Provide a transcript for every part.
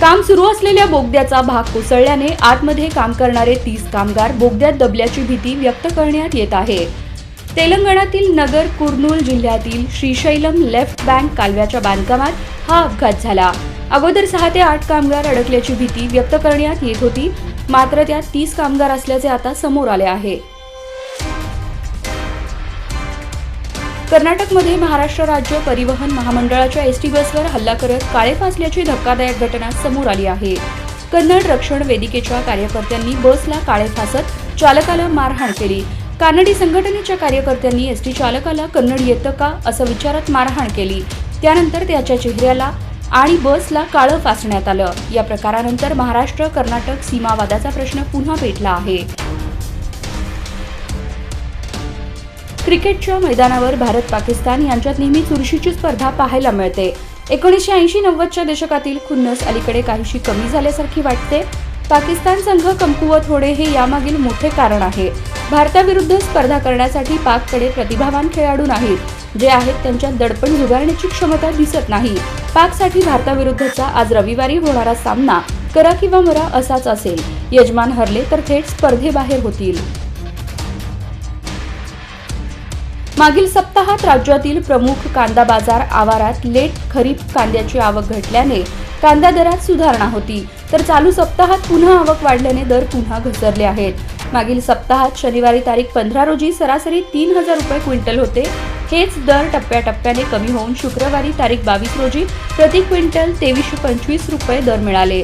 काम सुरू असलेल्या बोगद्याचा भाग कोसळल्याने आतमध्ये काम करणारे तीस कामगार बोगद्यात दबल्याची भीती व्यक्त करण्यात येत आहे. तेलंगणातील नगर कुर्नूल जिल्ह्यातील श्रीशैलम लेफ्ट बँक कालव्याच्या बांधकामात हा अपघात झाला. अगोदर सहा ते आठ कामगार अडकल्याची भीती व्यक्त करण्यात येत होती. मात्र त्यात तीस कामगार असल्याचे आता समोर आले आहे. कर्नाटकमध्ये महाराष्ट्र राज्य परिवहन महामंडळाच्या एसटी बसवर हल्ला करत काळे फासल्याची धक्कादायक घटना समोर आली आहे. कन्नड रक्षण वेदिकेच्या कार्यकर्त्यांनी बसला काळे फासत चालकाला मारहाण केली. कानडी संघटनेच्या कार्यकर्त्यांनी एसटी चालकाला कन्नड येतं का असं विचारत मारहाण केली. त्यानंतर त्याच्या चेहऱ्याला आणि बसला काळं फासण्यात आलं. या प्रकारानंतर महाराष्ट्र कर्नाटक सीमावादाचा प्रश्न पुन्हा पेटला आहे. क्रिकेटच्या मैदानावर भारत पाकिस्तान यांच्यात नेहमी चुरशीची स्पर्धा पाहायला मिळते. एकोणीसशे ऐंशी नव्वदच्या दशकातील खुन्नस अलीकडे काहीशी कमी झाल्यासारखी वाटते. पाकिस्तान संघ कमकुवत होणे हे यामागील मोठे कारण आहे. भारताविरुद्ध स्पर्धा करण्यासाठी पाककडे प्रतिभावान खेळाडू नाहीत. जे आहेत त्यांच्यात दडपण जुगारण्याची क्षमता दिसत नाही. पाकसाठी भारताविरुद्धचा आज रविवारी होणारा सामना करा किंवा मरा असाच असेल. यजमान हरले तर थेट स्पर्धेबाहेर होतील. मागील सप्ताहात राज्यातील प्रमुख कांदा बाजार आवारात लेट खरीप कांद्याची आवक घटल्याने कांदा दरात सुधारणा होती. तर चालू सप्ताहात पुन्हा आवक वाढल्याने दर पुन्हा घसरले आहेत. मागील सप्ताहात शनिवारी तारीख पंधरा रोजी सरासरी तीन हजार रुपये क्विंटल होते. हेच दर टप्प्याटप्प्याने कमी होऊन शुक्रवारी तारीख बावीस रोजी प्रति क्विंटल तेवीसशे पंचवीस रुपये दर मिळाले.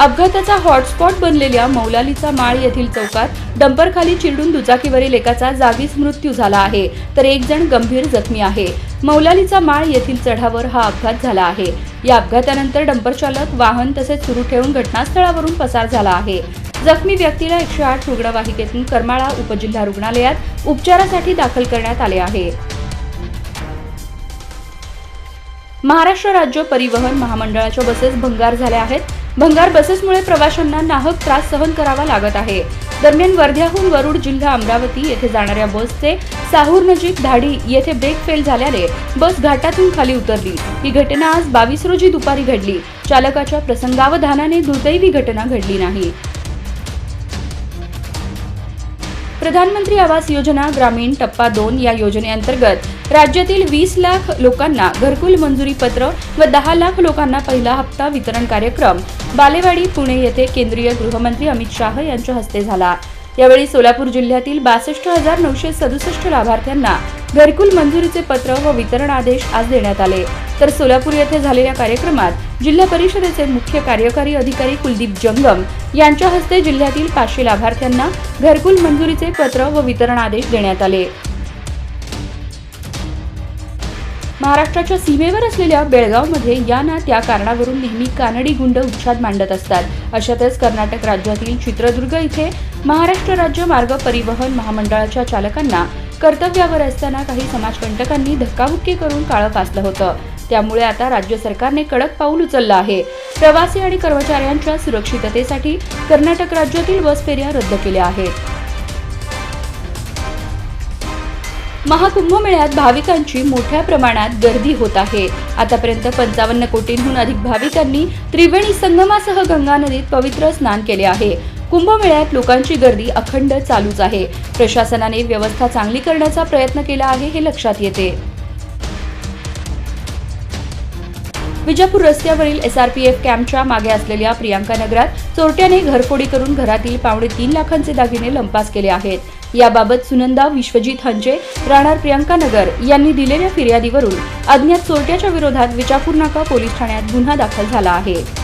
अपघाताचा हॉटस्पॉट बनलेल्या मौलालीचा माळ येथील चौकात डंपरखाली चिरडून दुचाकीवरील एकाचा जागीच मृत्यू झाला आहे तर एक जण गंभीर जखमी आहे. मौलालीचा माळ येथील चढावर हा अपघात झाला आहे. या अपघातानंतर डंपर चालक वाहन तसेच सुरू ठेवून घटनास्थळावरून पसार झाला आहे. जखमी व्यक्तीला एकशे आठ रुग्णवाहिकेतून करमाळा उपजिल्हा रुग्णालयात उपचारासाठी दाखल करण्यात आले आहे. महाराष्ट्र राज्य परिवहन महामंडळाच्या बसेस भंगार झाल्या आहेत. भंगार बसेसमुळे प्रवाशांना नाहक त्रास सहन करावा लागत आहे. दरम्यान वर्ध्याहून वरुड जिल्हा अमरावती येथे जाणाऱ्या बसचे साहूर नजीक धाडी येथे ब्रेक फेल झाल्याने बस घाटातून खाली उतरली. ही घटना आज बावीस रोजी दुपारी घडली. चालकाच्या प्रसंगावधानाने दुर्दैवी घटना घडली नाही. प्रधानमंत्री आवास योजना ग्रामीण टप्पा दोन या योजनेअंतर्गत राज्यातील वीस लाख लोकांना घरकुल मंजुरी पत्र व दहा लाख लोकांना पहिला हप्ता वितरण कार्यक्रम. बालेवाडी पुणे येथे केंद्रीय गृहमंत्री अमित शाह यांच्या हस्ते झाला. यावेळी सोलापूर जिल्ह्यातील बासष्ट हजार नऊशे सदुसष्ट लाभार्थ्यांना घरकुल मंजुरीचे पत्र व वितरण आदेश आज देण्यात आले. तर सोलापूर येथे झालेल्या कार्यक्रमात जिल्हा परिषदेचे मुख्य कार्यकारी अधिकारी कुलदीप जंगम यांच्या हस्ते जिल्ह्यातील पाचशे लाभार्थ्यांना घरकुल मंजुरीचे पत्र व वितरण आदेश देण्यात आले. महाराष्ट्राच्या सीमेवर असलेल्या बेळगावमध्ये या ना त्या कारणावरून नेहमी कानडी गुंड उच्छाद मांडत असतात. अशातच कर्नाटक राज्यातील चित्रदुर्ग इथे महाराष्ट्र राज्य मार्ग परिवहन महामंडळाच्या चालकांना कर्तव्यावर असताना काही समाजकंटकांनी धक्काबुक्की करून काळं फासलं होतं. त्यामुळे आता राज्य सरकारने कडक पाऊल उचललं आहे. प्रवासी आणि कर्मचाऱ्यांच्या सुरक्षिततेसाठी कर्नाटक राज्यातील बस फेऱ्या रद्द केल्या आहेत. महाकुंभमेळ्यात भाविकांची मोठ्या प्रमाणात गर्दी होत आहे. आतापर्यंत पंचावन्न कोटींहून अधिक भाविकांनी त्रिवेणी संगमासह गंगा नदीत पवित्र स्नान केले आहे. कुंभमेळ्यात लोकांची गर्दी अखंड चालूच आहे. प्रशासनाने व्यवस्था चांगली करण्याचा प्रयत्न केला आहे हे लक्षात येते. विजापूर रस्त्यावरील एसआरपीएफ कॅम्पच्या मागे असलेल्या प्रियांका नगरात चोरट्याने घरफोडी करून घरातील पावणे तीन लाखांचे दागिने लंपास केले आहेत. याबाबत सुनंदा विश्वजित हंजे राहणार प्रियंका नगर यांनी दिलेल्या फिर्यादीवरून अज्ञात चोरट्याच्या विरोधात विजापूर नाका पोलीस ठाण्यात गुन्हा दाखल झाला आहे.